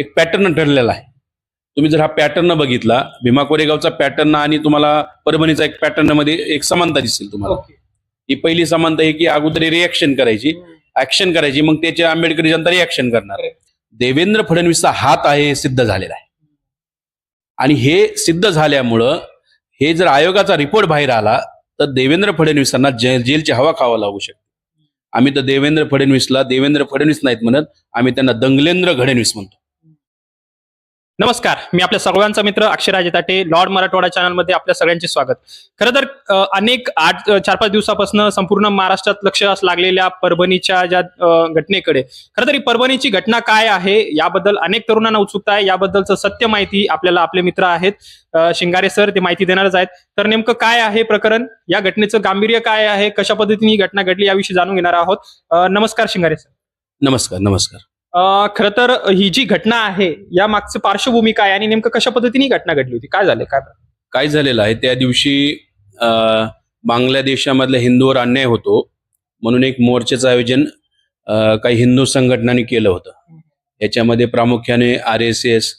एक पॅटर्न ठरलेला आहे. तुम्ही जर हा पॅटर्न बघितला भीमा कोरेगावचा पॅटर्न आणि तुम्हाला परभणीचा एक पॅटर्नमध्ये एक समानता दिसेल तुम्हाला. ही पहिली समानता आहे की अगोदर रिॲक्शन करायची ऍक्शन करायची मग त्याचे आंबेडकरी जनता रिॲक्शन करणार. Correct. देवेंद्र फडणवीसचा हात आहे हे सिद्ध झालेला आहे. आणि हे सिद्ध झाल्यामुळं हे जर आयोगाचा रिपोर्ट बाहेर आला तर देवेंद्र फडणवीसांना जे जेलची हवा खावा लागू शकते. आम्ही तर देवेंद्र फडणवीसला देवेंद्र फडणवीस नाहीत म्हणत आम्ही त्यांना दंगलेंद्र घडणवीस म्हणतो. नमस्कार मी आपल्या सर्वांचा मित्र अक्षराजे ताटे लॉर्ड मराठवाडा चॅनलमध्ये आपल्या सगळ्यांचे स्वागत. खरं तर अनेक आठ चार पाच दिवसापासून संपूर्ण महाराष्ट्रात लक्ष अस- लागलेल्या परभणीच्या ज्या घटनेकडे खरं तर ही परभणीची घटना काय आहे याबद्दल अनेक तरुणांना उत्सुकता आहे. याबद्दलचं सत्य माहिती आपल्याला आपले मित्र आहेत. शिंगारे सर ते माहिती देणारच आहेत. तर नेमकं काय आहे प्रकरण? या घटनेचं गांभीर्य काय आहे? कशा पद्धतीने ही घटना घडली याविषयी जाणून घेणार आहोत. नमस्कार शिंगारे सर. नमस्कार नमस्कार. खरं तर ही जी घटना आहे या मागचं पार्श्वभूमी काय आणि नेमकं कशा पद्धतीने ही घटना घडली होती? काय झालं? काय काय झालेलं आहे? त्या दिवशी बांगलादेशामधल्या हिंदूवर अन्याय होतो म्हणून एक मोर्चाचं आयोजन काही हिंदू संघटनांनी केलं होतं. याच्यामध्ये प्रामुख्याने आर एस एस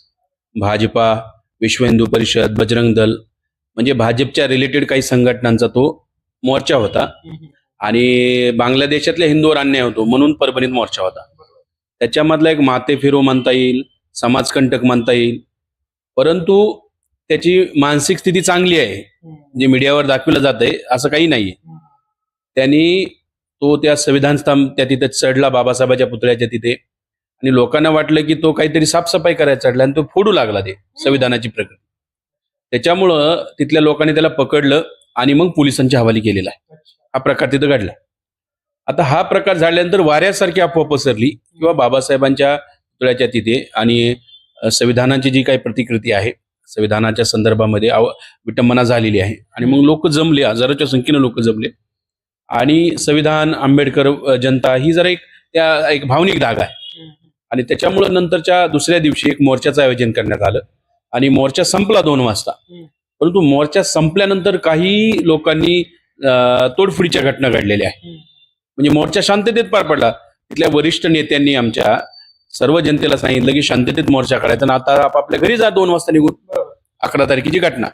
भाजपा विश्व हिंदू परिषद बजरंग दल म्हणजे भाजपच्या रिलेटेड काही संघटनांचा तो मोर्चा होता. आणि बांगलादेशातल्या हिंदूवर अन्याय होतो म्हणून परभणीत मोर्चा होता. त्याच्यामधला एक माते फिरो म्हणता येईल समाजकंटक म्हणता येईल. परंतु त्याची मानसिक स्थिती चांगली आहे जे मीडियावर दाखवलं जात आहे असं काही नाहीये. त्यांनी तो त्या संविधान स्तंभ त्या तिथे चढला बाबासाहेबाच्या पुतळ्याच्या तिथे. आणि लोकांना वाटलं की तो काहीतरी साफसफाई करायला चढला आणि तो फोडू लागला ते संविधानाची प्रकृती त्याच्यामुळं तिथल्या लोकांनी त्याला पकडलं आणि मग पोलिसांच्या हवाली केलेला आहे. हा प्रकार तिथं घडला. आता हा प्रकार झाल्यानंतर वाऱ्यासारखी अफवा पसरली किंवा बाबासाहेबांच्या पुतळ्याच्या तिथे आणि संविधानाची जी काही प्रतिकृती आहे संविधानाच्या संदर्भामध्ये आव विटंबना झालेली आहे. आणि मग लोक जमले हजारोच्या संख्येनं लोक जमले. आणि संविधान आंबेडकर जनता ही जरा एक त्या एक भावनिक धागा आहे. आणि त्याच्यामुळं नंतरच्या दुसऱ्या दिवशी एक मोर्चाचं आयोजन करण्यात आलं. आणि मोर्चा संपला दोन वाजता. परंतु मोर्चा संपल्यानंतर काही लोकांनी तोडफोडीच्या घटना घडलेल्या आहेत. म्हणजे मोर्चा शांततेत पार पडला. तिथल्या वरिष्ठ नेत्यांनी आमच्या सर्व जनतेला सांगितलं की शांततेत मोर्चा काढायचा. आणि आता आपापल्या घरी जा दोन वाजता निघून. अकरा तारखेची घटना.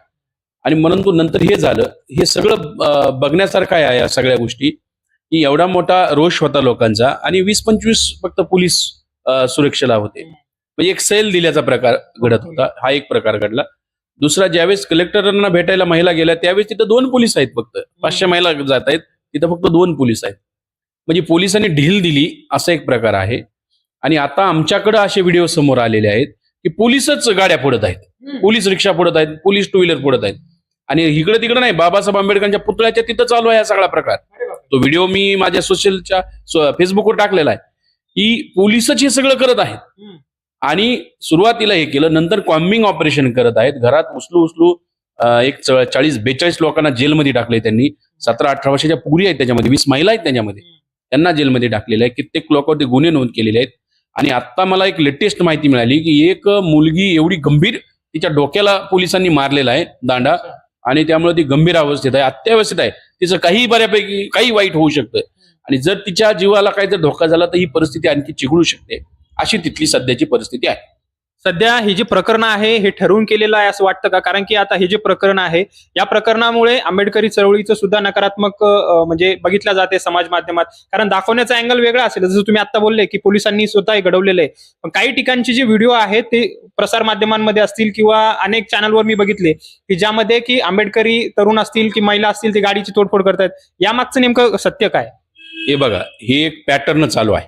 आणि म्हणून तो नंतर हे झालं. हे सगळं बघण्यासारखं आहे या सगळ्या गोष्टी. की एवढा मोठा रोष होता लोकांचा. आणि वीस पंचवीस फक्त पोलीस सुरक्षेला होते. म्हणजे एक सेल दिल्याचा प्रकार घडत होता. हा एक प्रकार घडला. दुसरा ज्यावेळेस कलेक्टरांना भेटायला महिला गेल्या त्यावेळेस तिथं दोन पोलीस आहेत फक्त. पाचशे महिला जात आहेत. तिथं फक्त दोन पोलीस आहेत. म्हणजे पोलिसांनी ढील दिली असा एक प्रकार आहे. आणि आता आमच्याकडे असे व्हिडिओ समोर आलेले आहेत की पोलीसच गाड्या फोडत आहेत. पोलीस रिक्षा फोडत आहेत पोलीस टू व्हीलर फोडत आहेत. आणि इकडे तिकडे नाही बाबासाहेब आंबेडकरांच्या पुतळ्याच्या तिथं चालू आहे हा सगळा प्रकार. तो व्हिडिओ मी माझ्या सोशलच्या फेसबुकवर टाकलेला आहे. की पोलीसच हे सगळं करत आहेत. आणि सुरुवातीला हे केलं नंतर कॉम्बिंग ऑपरेशन करत आहेत. घरात उचलू उचलू एक चाळीस बेचाळीस लोकांना जेलमध्ये टाकले त्यांनी. सतरा अठरा वर्षाच्या पुरी आहेत त्याच्यामध्ये वीस महिला आहेत त्याच्यामध्ये. त्यांना जेलमध्ये टाकलेलं आहे. कित्येक लोकांवरती गुन्हे नोंद केलेले आहेत. आणि आता मला एक लेटेस्ट माहिती मिळाली की एक मुलगी एवढी गंभीर तिच्या डोक्याला पोलिसांनी मारलेला आहे दांडा. आणि त्यामुळे ती गंभीर अवस्थेत आहे अत्यावस्थेत आहे. तिचं काही बऱ्यापैकी काही वाईट होऊ शकतं. आणि जर तिच्या जीवाला काही जर धोका झाला तर ही परिस्थिती आणखी चिघळू शकते. अशी तिथली सध्याची परिस्थिती आहे. सध्या हे जे प्रकरण आहे हे ठरवून केलेलं आहे असं वाटतं का? कारण की आता हे जे प्रकरण आहे या प्रकरणामुळे आंबेडकरी चळवळीचं सुद्धा नकारात्मक म्हणजे बघितलं जाते समाज माध्यमात. कारण दाखवण्याचा अँगल वेगळा असेल. जसं तुम्ही आता बोलले की पोलिसांनी स्वतः हे घडवलेलं आहे. पण काही ठिकाणचे जे व्हिडिओ आहेत ते प्रसार माध्यमांमध्ये असतील किंवा अनेक चॅनलवर मी बघितले की ज्यामध्ये की आंबेडकरी तरुण असतील की महिला असतील ते गाडीची तोडफोड करतायत. यामागचं नेमकं सत्य काय? हे बघा हे एक पॅटर्न चालू आहे.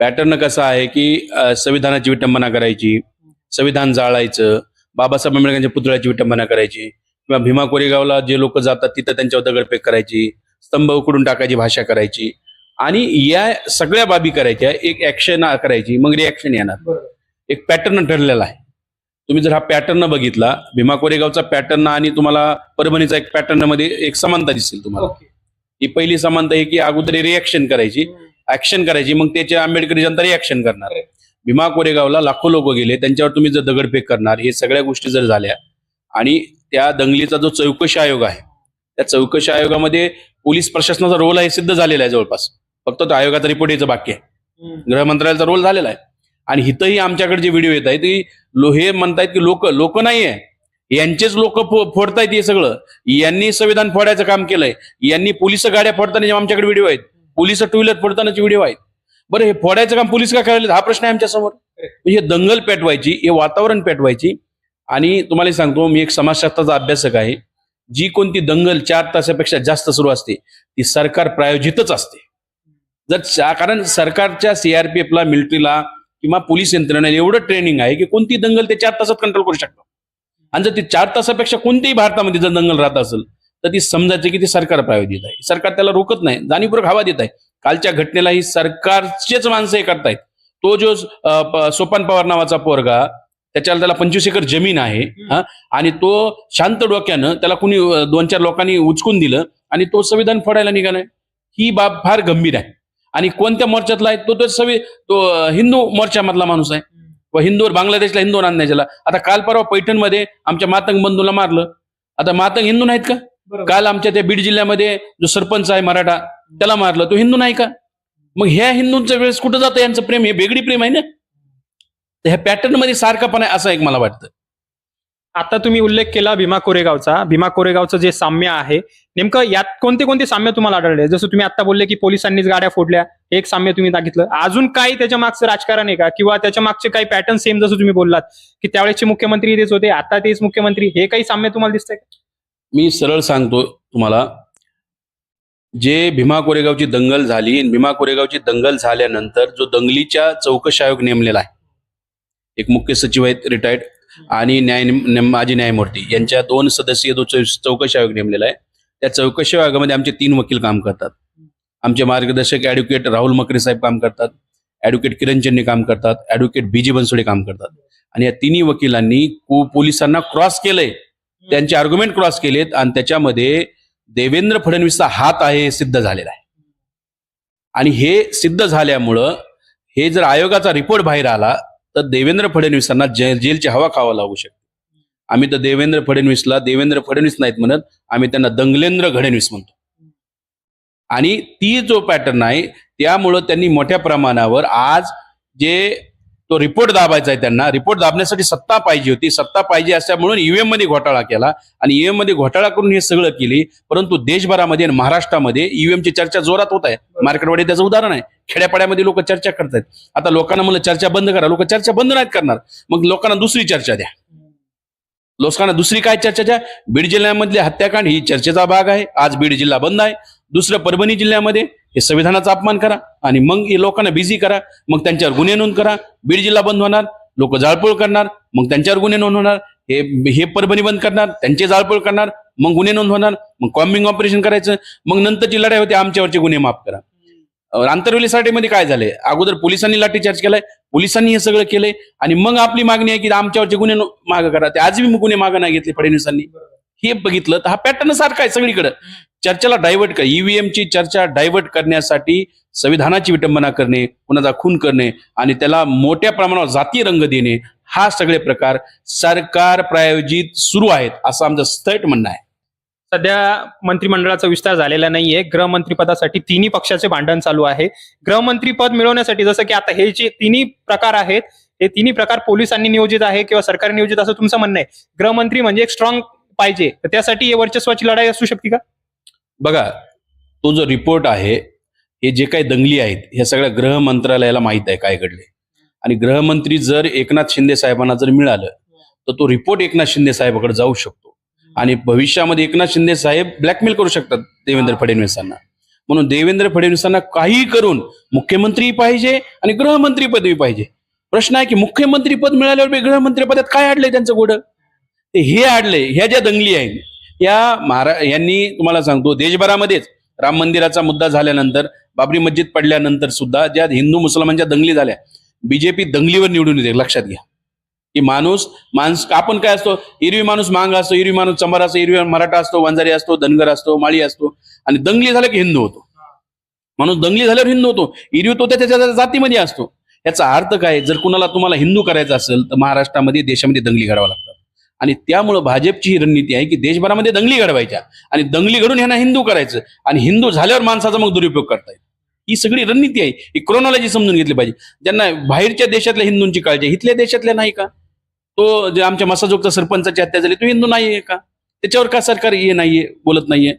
पॅटर्न कसं आहे की संविधानाची विटंबना करायची संविधान जाळायचं बाबासाहेब आंबेडकरांच्या पुतळ्याची विटंबना करायची किंवा भीमा कोरेगावला जे लोक जातात तिथं त्यांच्यावर दगडफेक करायची स्तंभ उकडून टाकायची भाषा करायची आणि या सगळ्या बाबी करायच्या एक ऍक्शन करायची मग रिॲक्शन येणार. एक पॅटर्न ठरलेला आहे. तुम्ही जर हा पॅटर्न बघितला भीमा कोरेगावचा पॅटर्न आणि तुम्हाला परभणीचा एक पॅटर्नमध्ये एक समानता दिसेल तुम्हाला. ही पहिली समानता आहे की अगोदर रिॲक्शन करायची ऍक्शन करायची. मग त्याचे आंबेडकरी जनता रिॲक्शन करणार. Correct. भीमा कोरेगावला लाखो लोक गेले. त्यांच्यावर तुम्ही जर दगडफेक करणार हे सगळ्या गोष्टी जर झाल्या आणि त्या दंगलीचा जो चौकशी आयोग आहे त्या चौकशी आयोगामध्ये पोलीस प्रशासनाचा रोल आहे सिद्ध झालेला आहे जवळपास. फक्त तो आयोगाचा रिपोर्ट यायचं बाकी आहे. गृह मंत्रालयाचा रोल झालेला आहे. आणि इथंही आमच्याकडे जे व्हिडिओ येत आहेत की लो हे म्हणतायत की लोक लोक नाही आहे. यांचेच लोक फोडतायत हे सगळं. यांनी संविधान फोडायचं काम केलंय. यांनी पोलीस गाड्या फोडताना जे आमच्याकडे व्हिडिओ आहेत पोलीस टू व्हीलर फोडतानाचे व्हिडिओ आहेत. बरं हे फोडायचं काम पोलीस का करायला हा प्रश्न आहे आमच्यासमोर. म्हणजे दंगल पेटवायची हे वातावरण पेटवायची. आणि तुम्हाला सांगतो मी एक समाजशास्त्राचा अभ्यासक आहे. जी कोणती दंगल चार तासापेक्षा जास्त सुरू असते ती सरकार प्रायोजितच असते. जर कारण सरकारच्या सीआरपीएफला मिलिटरीला किंवा पोलीस यंत्रणेला एवढं ट्रेनिंग आहे की कोणती दंगल ते चार तासात कंट्रोल करू शकतात आणि जर ती चार तासापेक्षा कोणत्याही भारतामध्ये जर दंगल राहत असेल तर ती समजायचं की ती सरकार प्रायोजित आहे. सरकार त्याला रोखत नाही जाणीवपूर्वक हवा देत आहे. कालच्या घटनेला ही सरकारचेच माणसं हे करतायत. तो जो सोपान पवार नावाचा पोरगा त्याच्याला त्याला पंचवीस एकर जमीन आहे हा आणि तो शांत डोक्यानं त्याला कुणी दोन चार लोकांनी उचकून दिलं आणि तो संविधान फोडायला निघालाय ही बाब फार गंभीर आहे. आणि कोणत्या मोर्चातला आहे तो तो सवि तो हिंदू मोर्चामधला माणूस आहे. व हिंदू बांगलादेशला हिंदू आणण्याच्याला आता काल परवा पैठणमध्ये आमच्या मातंग बंधूला मारलं. आता मातंग हिंदू नाहीत का? काल आमच्या त्या बीड जिल्ह्यामध्ये जो सरपंच आहे मराठा त्याला मारलं. तो हिंदू नाही का? मग ह्या हिंदूंच्या वेळेस कुठं जातं यांचं प्रेम? हे वेगळी प्रेम आहे ना? ह्या पॅटर्नमध्ये सारखं पण आहे असं एक मला वाटतं. आता तुम्ही उल्लेख केला भीमा कोरेगावचा. भीमा कोरेगावचं जे साम्य आहे नेमकं यात कोणते कोणते साम्य तुम्हाला आढळले? जसं तुम्ही आता बोलले की पोलिसांनीच गाड्या फोडल्या एक साम्य तुम्ही दाखितलं अजून काही त्याच्या मागचं राजकारण आहे का? किंवा त्याच्या मागचे काही पॅटर्न सेम जसं तुम्ही बोललात की त्यावेळेचे मुख्यमंत्री तेच होते आता तेच मुख्यमंत्री हे काही साम्य तुम्हाला दिसतंय का? मी सरळ सांगतो तुम्हाला जे भीमा कोरेगावची दंगल झाली आणि भीमा कोरेगावची दंगल झाल्यानंतर जो दंगलीच्या चौकशी आयोग नेमलेला आहे एक मुख्य सचिव आहेत रिटायर्ड आणि न्याय माजी न्यायमूर्ती यांच्या दोन सदस्यीय जो चौकशी आयोग नेमलेला आहे त्या चौकशी आयोगामध्ये आमचे तीन वकील काम करतात. आमचे मार्गदर्शक ॲडव्होकेट राहुल मकरे साहेब काम करतात ॲडव्होकेट किरण चेन्नी काम करतात ऍडव्होकेट बीजी बनसोडे काम करतात. आणि या तिन्ही वकिलांनी पोलिसांना क्रॉस केलंय. त्यांचे आर्ग्युमेंट क्रॉस केलेत आणि त्याच्यामध्ये देवेंद्र फडणवीसचा हात आहे हे सिद्ध झालेला आहे. आणि हे सिद्ध झाल्यामुळं हे जर आयोगाचा रिपोर्ट बाहेर आला तर देवेंद्र फडणवीसांना जे जेलची हवा खावा लागू शकते. आम्ही तर देवेंद्र फडणवीसला देवेंद्र फडणवीस नाहीत म्हणत आम्ही त्यांना दंगलेंद्र घडणवीस म्हणतो. आणि ती जो पॅटर्न आहे त्यामुळं त्यांनी मोठ्या प्रमाणावर आज जे तो रिपोर्ट दाबायचा आहे त्यांना. रिपोर्ट दाबण्यासाठी सत्ता पाहिजे होती. सत्ता पाहिजे असल्यामुळे ईव्हीएममध्ये घोटाळा केला आणि ईव्हीएममध्ये घोटाळा करून हे सगळं केली. परंतु देशभरामध्ये आणि महाराष्ट्रामध्ये ईव्हीएम ची चर्चा जोरात होत आहे. मार्केटमध्ये त्याचं उदाहरण आहे. खेड्यापाड्यामध्ये लोक चर्चा करतायत. आता लोकांना म्हणलं चर्चा बंद करा. लोक चर्चा बंद नाहीत करणार. मग लोकांना दुसरी चर्चा द्या. लोकांना दुसरी काय चर्चा द्या? बीड जिल्ह्यामधले हत्याकांड ही चर्चेचा भाग आहे. आज बीड जिल्हा बंद आहे. दुसरं परभणी जिल्ह्यामध्ये हे संविधानाचा अपमान करा आणि मग हे लोकांना बिझी करा मग त्यांच्यावर गुन्हे नोंद करा. बीड जिल्हा बंद होणार लोक जाळपोळ करणार मग त्यांच्यावर गुन्हे नोंद होणार हे हे परभणी बंद करणार त्यांचे जाळपोळ करणार मग गुन्हे नोंद होणार मग कॉम्बिंग ऑपरेशन करायचं मग नंतरची लढाई होते आमच्यावरचे गुन्हे माफ करा. अं, आंतरवेली साठी काय झालंय? अगोदर पोलिसांनी लाठीचार्ज केलाय पोलिसांनी हे सगळं केलंय आणि मग आपली मागणी आहे की आमच्यावरचे गुन्हे मागं करा. ते आजही गुन्हे मागं नाही घेतले फडणवीसांनी. हे बघितलं तर हा पॅटर्न सारखा आहे सगळीकडे. चर्चेला डायव्हर्ट कर ईव्हीएम ची चर्चा डायव्हर्ट करण्यासाठी संविधानाची विटंबना करणे कुणाचा खून करणे आणि त्याला मोठ्या प्रमाणावर जातीय रंग देणे हा सगळे प्रकार सरकार प्रायोजित सुरू आहेत असं आमचं स्थट म्हणणं आहे. सध्या मंत्रिमंडळाचा विस्तार झालेला नाहीये. गृहमंत्रीपदासाठी तिन्ही पक्षाचे भांडण चालू आहे. गृहमंत्री पद मिळवण्यासाठी जसं की आता हे जे तिन्ही प्रकार आहेत हे तिन्ही प्रकार पोलिसांनी नियोजित आहे किंवा सरकारने नियोजित असं तुमचं म्हणणं आहे. गृहमंत्री म्हणजे एक स्ट्रॉंग पाहिजे. तर त्यासाठी हे वर्चस्वाची लढाई असू शकते का? बघा तो जो रिपोर्ट आहे हे जे काही दंगली आहेत ह्या सगळ्या गृह मंत्रालयाला माहीत आहे काय घडले आणि गृहमंत्री जर एकनाथ शिंदे साहेबांना जर मिळालं तर तो रिपोर्ट एकनाथ शिंदे साहेबाकडे जाऊ शकतो. आणि भविष्यामध्ये एकनाथ शिंदे साहेब ब्लॅकमेल करू शकतात देवेंद्र फडणवीसांना. म्हणून देवेंद्र फडणवीसांना काही करून मुख्यमंत्री पाहिजे आणि गृहमंत्री पदवी पाहिजे. प्रश्न आहे की मुख्यमंत्री पद मिळाल्यावर गृहमंत्री पदात काय अडलंय त्यांचं गोड? ते हे अडले ह्या ज्या दंगली आहेत या महारा यांनी तुम्हाला सांगतो देशभरामध्येच राम मंदिराचा मुद्दा झाल्यानंतर बाबरी मस्जिद पडल्यानंतर सुद्धा ज्या हिंदू मुसलमानच्या दंगली झाल्या बीजेपी दंगलीवर निवडून येते लक्षात घ्या. की माणूस माणूस आपण काय असतो हिरवी माणूस मांग असतो हिरवी माणूस चंबार असतो हिरवी मराठा असतो वंजारी असतो धनगर असतो माळी असतो आणि दंगली झालं की हिंदू होतो. माणूस दंगली झाल्यावर हिंदू होतो हिरवी तो त्याच्या जातीमध्ये असतो. याचा अर्थ काय जर कुणाला तुम्हाला हिंदू करायचा असेल तर महाराष्ट्रामध्ये देशामध्ये दंगली करावा लागतो आणि त्यामुळं भाजपची ही रणनीती आहे की देशभरामध्ये दंगली घडवायच्या आणि दंगली घडून ह्यांना हिंदू करायचं आणि हिंदू झाल्यावर माणसाचा मग दुरुपयोग करतायत ही सगळी रणनीती आहे. ही क्रोनॉलॉजी समजून घेतली पाहिजे. ज्यांना बाहेरच्या देशातल्या हिंदूंची काळजी आहे, इथल्या देशातल्या नाही का? तो जे आमच्या मसाजोगचा सरपंचाची हत्या झाली तो हिंदू नाहीये का? त्याच्यावर का सरकार हे नाहीये बोलत नाहीये?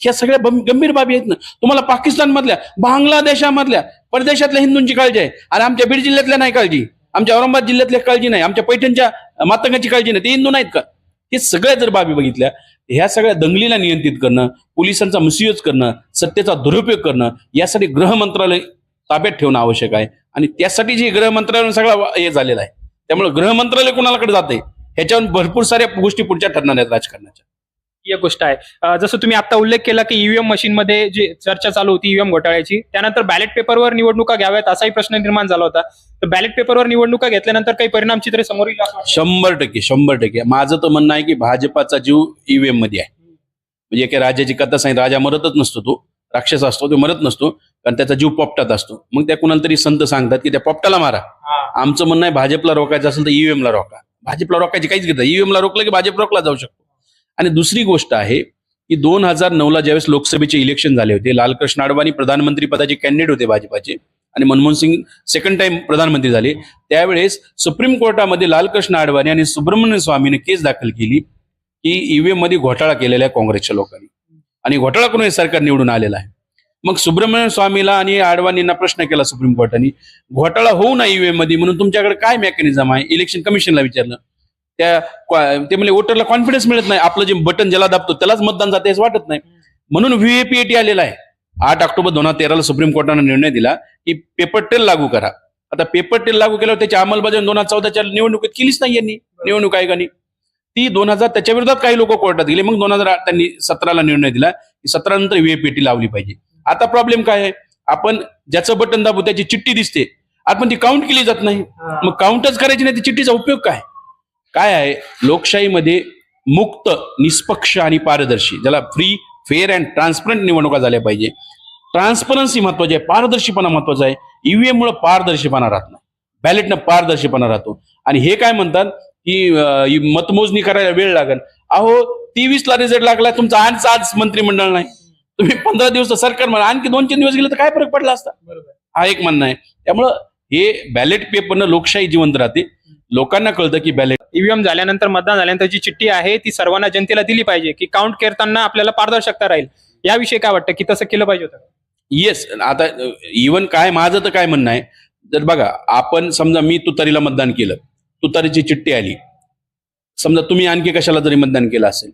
ह्या सगळ्या गंभीर बाबी आहेत ना. तुम्हाला पाकिस्तान मधल्या बांगलादेशामधल्या परदेशातल्या हिंदूंची काळजी आहे. आणि आमच्या बीड जिल्ह्यातल्या नाही काळजी. आमच्या औरंगाबाद जिल्ह्यातल्या काळजी नाही आमच्या पैठणच्या मातंगाची काळजी नाही ते हिंदू नाहीत का? हे सगळ्या जर बाबी बघितल्या ह्या सगळ्या दंगलीला नियंत्रित करणं पोलिसांचा मिसयूज करणं सत्तेचा दुरुपयोग करणं यासाठी गृह मंत्रालय ताब्यात ठेवणं आवश्यक आहे. आणि त्यासाठी जे गृह मंत्रालय सगळा हे झालेला आहे. त्यामुळे गृह मंत्रालय कोणाकडे जाते ह्याच्यावर भरपूर साऱ्या गोष्टी पुढच्या ठरणार आहेत राजकारणाच्या. एक गोष्ट आहे. जसं तुम्ही आता उल्लेख केला की ईव्हीएम मशीनमध्ये जी चर्चा चालू होती ईव्हीएम घोटाळ्याची त्यानंतर बॅलेट पेपरवर निवडणुका घ्याव्यात असाही प्रश्न निर्माण झाला होता. तर बॅलेट पेपरवर निवडणुका घेतल्यानंतर काही परिणाम चित्र समोर येईल? शंभर टक्के शंभर टक्के. माझं तर म्हणणं आहे की भाजपाचा जीव ईव्हीएममध्ये आहे. म्हणजे एका राजाची कथा सांगितली राजा मरतच नसतो तो राक्षस असतो तो मरत नसतो कारण त्याचा जीव पोपटात असतो. मग त्या कुणाला तरी संत सांगतात की त्या पोपटाला मारा. आमचं म्हणणं आहे भाजपला रोखायचं असेल तर ईव्हीएम ला रोका. भाजपला रोखायची काहीच घेतात ईव्हीएम ला रोखलं की भाजप रोखला जाऊ शकतो. आणि दुसरी गोष्ट आहे की दोन हजार नऊला ज्यावेळेस लोकसभेचे इलेक्शन झाले होते लालकृष्ण अडवाणी प्रधानमंत्री पदाचे कॅन्डिडेट होते भाजपाचे आणि मनमोहन सिंग सेकंड टाइम प्रधानमंत्री झाले त्यावेळेस सुप्रीम कोर्टामध्ये लालकृष्ण अडवाणी आणि सुब्रमण्य स्वामीने केस दाखल केली की ईव्हीएममध्ये घोटाळा केलेला आहे काँग्रेसच्या लोकांनी. आणि घोटाळा करून हे सरकार निवडून आलेलं आहे. मग सुब्रमण्य स्वामीला आणि अडवाणींना प्रश्न केला सुप्रीम कोर्टाने घोटाळा होऊ ना ईव्हीएममध्ये म्हणून तुमच्याकडे काय मेकॅनिझम आहे? इलेक्शन कमिशनला विचारलं. त्या ते म्हणजे वोटरला कॉन्फिडन्स मिळत नाही. आपलं जे बटन ज्याला दाबतो त्यालाच मतदान जाते असं वाटत नाही. म्हणून व्हीएपीएटी आलेला आहे. आठ ऑक्टोबर दोन हजार तेराला सुप्रीम कोर्टाने निर्णय दिला की पेपर टेल लागू करा. आता पेपर टेल लागू केल्यावर त्याची अंमलबजावणी दोन हजार चौदाच्या निवडणुकीत केलीच नाही यांनी निवडणूक आयोगाने. ती दोन हजार त्याच्या विरोधात काही लोक कोर्टात गेले. मग दोन हजार त्यांनी सतराला निर्णय दिला की सतरा नंतर व्हीएपीटी लावली पाहिजे. आता प्रॉब्लेम काय आहे? आपण ज्याचं बटन दाबू त्याची चिठ्ठी दिसते. आपण ती काउंट केली जात नाही. मग काउंटच करायची नाही ती चिठ्ठीचा उपयोग काय? काय आहे? लोकशाहीमध्ये मुक्त निष्पक्ष आणि पारदर्शी ज्याला फ्री फेअर अँड ट्रान्सपरंट निवडणुका झाल्या पाहिजे. ट्रान्सपरन्सी महत्वाची आहे पारदर्शीपणा महत्त्वाचा आहे. ईव्हीएम मुळे पारदर्शीपणा राहत नाही. बॅलेटनं पारदर्शीपणा राहतो. आणि हे काय म्हणतात? की मतमोजणी करायला वेळ लागेल. अहो तेवीस ला रिझल्ट लागला तुमचा आज आज मंत्रिमंडळ नाही. तुम्ही पंधरा दिवस सरकार म्हणा आणखी दोन तीन दिवस गेले तर काय फरक पडला असता? बरोबर. हा एक म्हणणं आहे. त्यामुळं हे बॅलेट पेपरनं लोकशाही जिवंत राहते. लोकांना कळतं की बॅलेट ईव्हीएम झाल्यानंतर मतदान झाल्यानंतर जी चिठ्ठी आहे ती सर्वांना जनतेला दिली पाहिजे की काउंट करताना आपल्याला पारदर्शकता राहील. याविषयी काय वाटतं? की तसं केलं पाहिजे होतं? येस आता इवन काय माझं तर काय म्हणणं आहे तर बघा आपण समजा मी तुतारीला मतदान केलं तुतारीची चिठ्ठी आली. समजा तुम्ही आणखी कशाला तरी मतदान केलं असेल.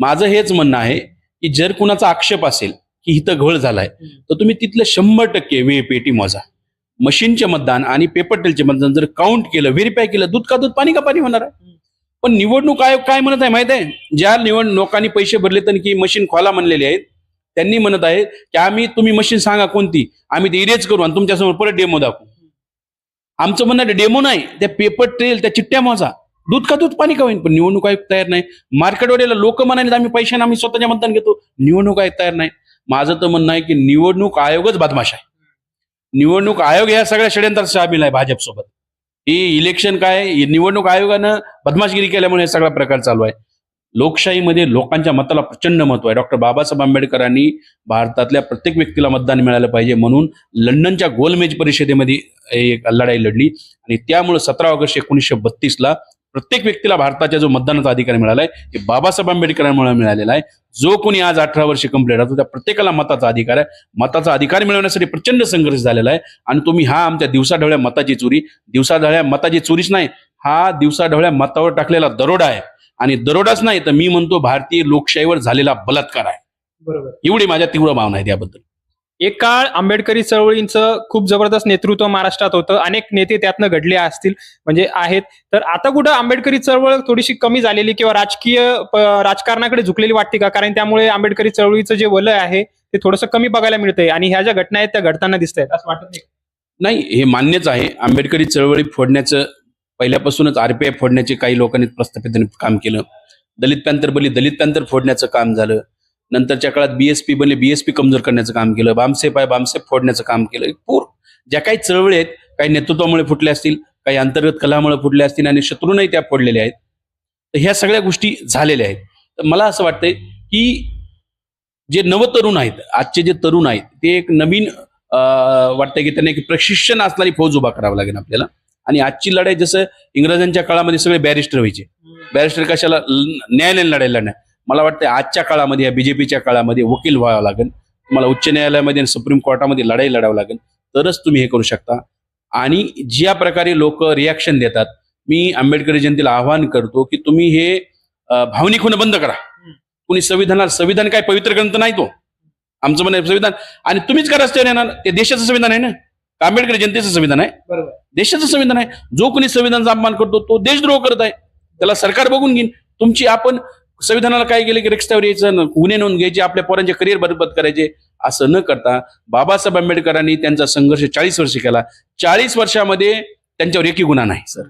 माझं हेच म्हणणं आहे की जर कुणाचा आक्षेप असेल की इथं घोळ झालाय तर तुम्ही तिथलं शंभर टक्के वे पेटी मोजा. मशीनचे मतदान आणि पेपर टेलचे मतदान जर काउंट केलं व्हेरीफाय केलं दूध का दूध पाणी का पाणी होणार आहे? पण निवडणूक आयोग काय म्हणत आहे माहीत आहे? ज्या निवड लोकांनी पैसे भरले तर की मशीन खोला म्हणलेले आहेत त्यांनी म्हणत आहेत की आम्ही तुम्ही मशीन सांगा कोणती? आम्ही ते इरेज करू आणि तुमच्यासमोर परत डेमो दाखवू. आमचं म्हणणं डेमो नाही त्या पेपर ट्रेल त्या चिठ्ठ्या मोजा. दूध का दूध पाणी का होईल पण निवडणूक आयोग तयार नाही. मार्केटवर लोक म्हणाले आम्ही पैशाने आम्ही स्वतःच्या मतदान घेतो. निवडणूक आयोग तयार नाही. माझं तर म्हणणं आहे की निवडणूक आयोगच बदमाश आहे. निवडणूक आयोग या सगळ्या षडयंत्रात सामील आहे भाजपसोबत ही इलेक्शन काय निवडणूक आयोगानं बदमाशगिरी केल्यामुळे हे सगळा प्रकार चालू आहे. लोकशाहीमध्ये लोकांच्या मताला प्रचंड महत्त्व आहे. डॉक्टर बाबासाहेब आंबेडकरांनी भारतातल्या प्रत्येक व्यक्तीला मतदान मिळालं पाहिजे म्हणून लंडनच्या गोलमेज परिषदेमध्ये एक लढाई लढली. आणि त्यामुळे सतरा ऑगस्ट एकोणीसशे बत्तीसला प्रत्येक व्यक्तीला भारताच्या जो मतदानाचा अधिकार मिळाला आहे हे बाबासाहेब आंबेडकरांमुळे मिळालेला आहे. जो कोणी आज अठरा वर्ष कंप्लीट राहतो त्या प्रत्येकाला मताचा अधिकार आहे. मताचा अधिकार मिळवण्यासाठी प्रचंड संघर्ष झालेला आहे. आणि तुम्ही हा आमच्या दिवसाढवळ्या मताची चोरी दिवसाढवळ्या मताची चोरीच नाही हा दिवसाढवळ्या मतावर टाकलेला दरोडा आहे. आणि दरोडाच नाही तर मी म्हणतो भारतीय लोकशाहीवर झालेला बलात्कार आहे. बरोबर. एवढी माझ्या तीव्र भावना आहे त्याबद्दल एक काळ आंबेडकरी चळवळींचं खूप जबरदस्त नेतृत्व महाराष्ट्रात होतं. अनेक नेते त्यातनं घडले असतील म्हणजे आहेत. तर आता कुठं आंबेडकरी चळवळ थोडीशी कमी झालेली किंवा राजकीय राजकारणाकडे झुकलेली वाटते का? कारण त्यामुळे आंबेडकरी चळवळीचं जे वलय आहे ते थोडंसं कमी बघायला मिळतंय. आणि ह्या ज्या घटना आहेत त्या घडताना दिसत आहेत असं वाटत नाही नाही हे मान्यच आहे. आंबेडकरी चळवळी फोडण्याचं पहिल्यापासूनच आरपीआय फोडण्याचे काही लोकांनी प्रस्थापित काम केलं. दलित पॅंतर बली दलित पॅंतर फोडण्याचं काम झालं. नंतरच्या काळात बीएसपी बनले. बीएसपी कमजोर करण्याचं काम केलं. बामसेप आहे बामसेप फोडण्याचं काम केलं. पूर. ज्या काही चळवळी आहेत काही नेतृत्वामुळे फुटल्या असतील काही अंतर्गत कलामुळे फुटल्या असतील आणि शत्रूनही त्या फोडलेल्या आहेत तर ह्या सगळ्या गोष्टी झालेल्या आहेत. तर मला असं वाटतंय की जे नवतरुण आहेत आजचे जे तरुण आहेत ते एक नवीन वाटतंय की त्यांना एक प्रशिक्षण असणारी फौज उभा करावा लागेल आपल्याला. आणि आजची लढाई जसं इंग्रजांच्या काळामध्ये सगळे बॅरिस्टर व्हायचे. बॅरिस्टर कशाला? न्यायालयीन लढायला नाही मला वाटतं आजच्या काळामध्ये या बीजेपीच्या काळामध्ये वकील व्हावं लागेल. तुम्हाला उच्च न्यायालयामध्ये आणि सुप्रीम कोर्टामध्ये लढाई लढावं लागेल. तरच तुम्ही हे करू शकता. आणि ज्या प्रकारे लोक रिॲक्शन देतात मी आंबेडकरी जनतेला आवाहन करतो की तुम्ही हे भावनिक होणं बंद करा. कुणी संविधानाला संविधान काय पवित्र ग्रंथ नाही तो. आमचं म्हणणं संविधान. आणि तुम्हीच करा रस्त्यावर येणार? ते देशाचं संविधान आहे ना? आंबेडकरी जनतेचं संविधान आहे? बरोबर. देशाचं संविधान आहे. जो कोणी संविधानाचा अपमान करतो तो देशद्रोह करत आहे. त्याला सरकार बघून घेईन. तुमची आपण संविधानाला काय केलं की रस्त्यावर यायचं गुन्हे नोंद घ्यायचे आपल्या पोरांचे करिअर बरबाद करायचे असं न करता बाबासाहेब आंबेडकरांनी त्यांचा संघर्ष चाळीस वर्ष केला. चाळीस वर्षामध्ये त्यांच्यावर एकही गुन्हा नाही. सर.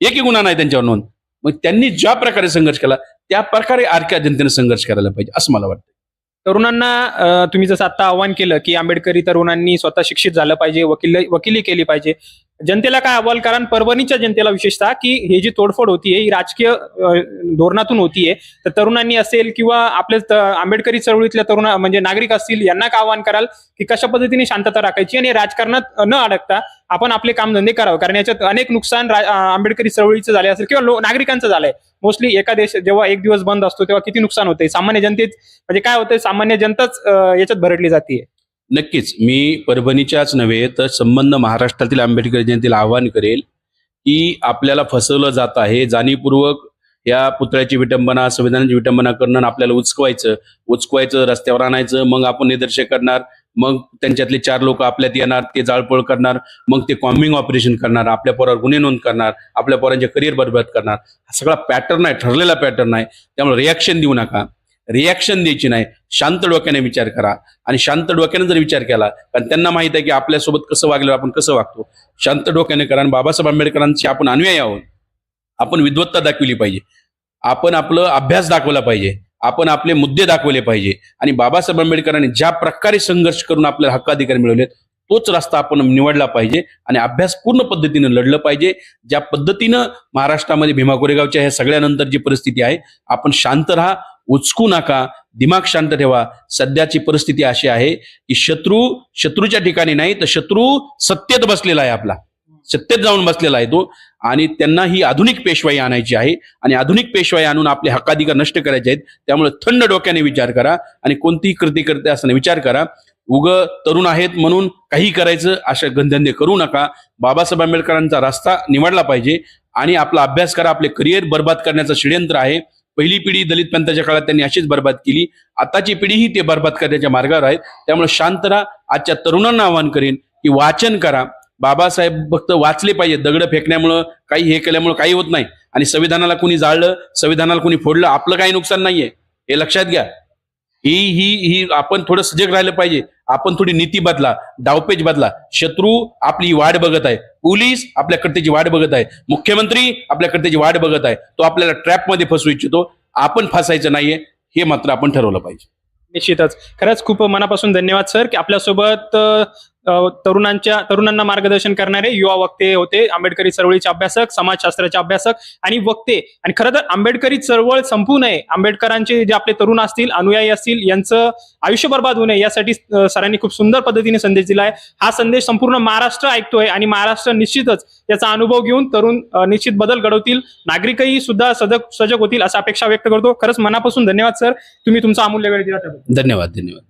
एकही गुन्हा नाही त्यांच्यावर नोंद. मग त्यांनी ज्या प्रकारे संघर्ष केला त्या प्रकारे आरक्या जनतेने संघर्ष करायला पाहिजे असं मला वाटतं. तरुणांना तुम्ही जसं आता आव्हान केलं की आंबेडकरी तरुणांनी स्वतः शिक्षित झालं पाहिजे वकील वकिली केली पाहिजे जनतेला काय अहवाल? कारण परभणीच्या जनतेला विशेषतः की हे जी तोडफोड होतीये ही राजकीय धोरणातून होतीये. तर तरुणांनी असेल किंवा आपले आंबेडकरी चळवळीतल्या तरुण म्हणजे नागरिक असतील यांना काय आव्हान कराल? की कशा पद्धतीने शांतता राखायची आणि राजकारणात न अडकता आपण आपले कामधंदे करावं? कारण याच्यात अनेक नुकसान आंबेडकरी चळवळीचं झाले असेल किंवा नागरिकांचं झालंय. मोस्टली एका देश जेव्हा एक दिवस बंद असतो तेव्हा किती नुकसान होते सामान्य जनतेत म्हणजे काय होतंय? सामान्य जनताच याच्यात भरडली जाते नक्कीच मी परभणीच्याच नव्हे तर संबंध महाराष्ट्रातील आंबेडकर जयंतीला आवाहन करेल की आपल्याला फसवलं जात आहे. जाणीवपूर्वक या पुतळ्याची विटंबना संविधानाची विटंबना करणं आणि आपल्याला उचकवायचं. उचकवायचं रस्त्यावर आणायचं मग आपण निदर्शक करणार मग त्यांच्यातले चार लोक आपल्यात येणार ते जाळपोळ करणार मग ते कॉम्बिंग ऑपरेशन करणार आपल्या पोरावर गुन्हे नोंद करणार आपल्या पोरांचे करिअर बरबाद करणार. हा सगळा पॅटर्न आहे ठरलेला पॅटर्न आहे. त्यामुळे रिॲक्शन देऊ नका. रिॲक्शन द्यायची नाही. शांत डोक्याने विचार करा. आणि शांत डोक्याने जर विचार केला कारण त्यांना माहीत आहे की आपल्यासोबत कसं वागलं आपण कसं वागतो. शांत डोक्याने करा. आणि बाबासाहेब आंबेडकरांची आपण अनुयायी आहोत. आपण विद्वत्ता दाखविली पाहिजे. आपण आपलं अभ्यास दाखवला पाहिजे. आपण आपले मुद्दे दाखवले पाहिजे. आणि बाबासाहेब आंबेडकरांनी ज्या प्रकारे संघर्ष करून आपल्याला हक्काधिकार मिळवले तोच रस्ता आपण निवडला पाहिजे. आणि अभ्यास पूर्ण पद्धतीनं लढलं पाहिजे. ज्या पद्धतीनं महाराष्ट्रामध्ये भीमा कोरेगावच्या ह्या सगळ्यानंतर जी परिस्थिती आहे आपण शांत राहा. उचकू नका. दिमाग शांत ठेवा. सध्याची परिस्थिती अशी आहे की शत्रू शत्रूच्या ठिकाणी नाही तर शत्रू सत्तेत बसलेला आहे आपला. सत्तेत जाऊन बसलेला आहे तो. आणि त्यांना ही आधुनिक पेशवाई आणायची आहे. आणि आधुनिक पेशवाई आणून आपले हक्काधिकार नष्ट करायचे आहेत. त्यामुळे थंड डोक्याने विचार करा आणि कोणतीही कृती करते असताना विचार करा. उग तरुण आहेत म्हणून काही करायचं अशा गंधंदे करू नका. बाबासाहेब आंबेडकरांचा रस्ता निवडला पाहिजे. आणि आपला अभ्यास करा. आपले करिअर बर्बाद करण्याचं षडयंत्र आहे. पहिली पिढी दलित पंथाच्या काळात त्यांनी अशीच बरबाद केली. आताची पिढीही ते बरबाद करण्याच्या मार्गावर आहेत. त्यामुळे शांत राहा. आजच्या तरुणांना आवाहन करेन की वाचन करा. बाबासाहेब फक्त वाचले पाहिजे दगड फेकण्यामुळं काही हे केल्यामुळं काही होत नाही. आणि संविधानाला कुणी जाळलं संविधानाला कुणी फोडलं आपलं काही नुकसान नाहीये. हे लक्षात घ्या. ही ही ही आपण थोडं सजग राहिलं पाहिजे. आपण थोडी नीती बदला डावपेच बदला. शत्रू आपली वाट बघत आहे. पोलीस आपल्या कर्तेची वाट बघत आहे. मुख्यमंत्री आपल्या कर्तेची वाट बघत आहे. तो आपल्याला ट्रॅपमध्ये फसवू इच्छितो. आपण फसायचं नाहीये. हे मात्र आपण ठरवलं पाहिजे. निश्चितच. खरंच खूप मनापासून धन्यवाद सर की आपल्यासोबत तरुणांच्या तरुणांना मार्गदर्शन करणारे युवा वक्ते होते आंबेडकरी चळवळीचे अभ्यासक समाजशास्त्राचे अभ्यासक आणि वक्ते. आणि खरं तर आंबेडकरी चळवळ संपू नये. आंबेडकरांचे जे आपले तरुण असतील अनुयायी असतील यांचं आयुष्य बर्बाद होऊ नये यासाठी सरांनी खूप सुंदर पद्धतीने संदेश दिला आहे हा संदेश संपूर्ण महाराष्ट्र ऐकतोय आणि महाराष्ट्र निश्चितच याचा अनुभव घेऊन तरुण निश्चित बदल घडवतील. नागरिकही सुद्धा सजग सजग होतील अशा अपेक्षा व्यक्त करतो. खरंच मनापासून धन्यवाद सर. तुम्ही तुमचा अमूल्य वेळ दिला धन्यवाद धन्यवाद.